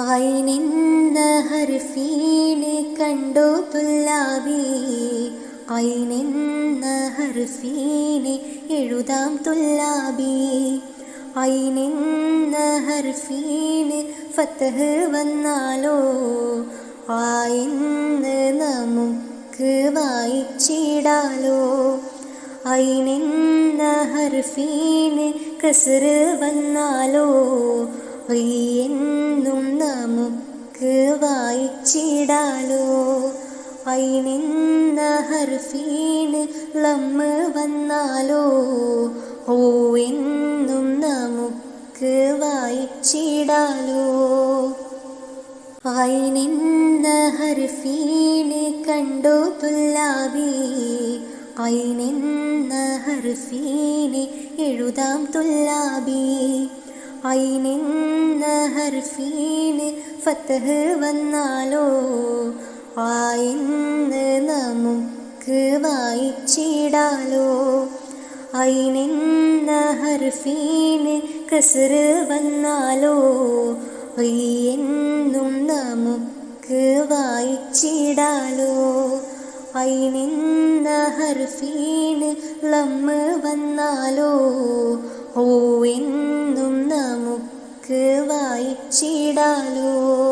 ഐനിന്ന ഹർഫീനെ കണ്ടു തുല്ലാബി ഐനിന്ന ഹർഫീനെ എഴുതാം തുല്ലാബി ഐനിന്ന ഹർഫീന് ഫത്തഹ് വന്നാലോ. ആയിന്ന് നമുക്ക് വായിച്ചിടാലോ. ഐനിന്ന ഹർഫീന് കസറ് വന്നാലോ. എന്നും നമുക്ക് വായിച്ചിടാലോ. ഐനിന്ന ഹർഫീന് ലമ്മ വന്നാലോ. ഓ എന്നും നമുക്ക് വായിച്ചിടാലോ. ഐനിന്ന ഹർഫീന് കണ്ടു തുല്ലാവി. ഐനിന്ന ഹർഫീന് എഴുതാം തുല്ലാബി ഐനിന്ന ഹർഫീന് ഫത്തഹ് വന്നാലോ? ആയിന്ന് നമുക്ക് വായിച്ചിടാലോ? ഐനിന്ന ഹർഫീന് കസറ് വന്നാലോ? എന്നും നമുക്ക് വായിച്ചിടാലോ? ഐനിന്ന ഹർഫീന് ലമ്മ് വന്നാലോ? ഓ എന്നും നമുക്ക് വായിച്ചിടാലോ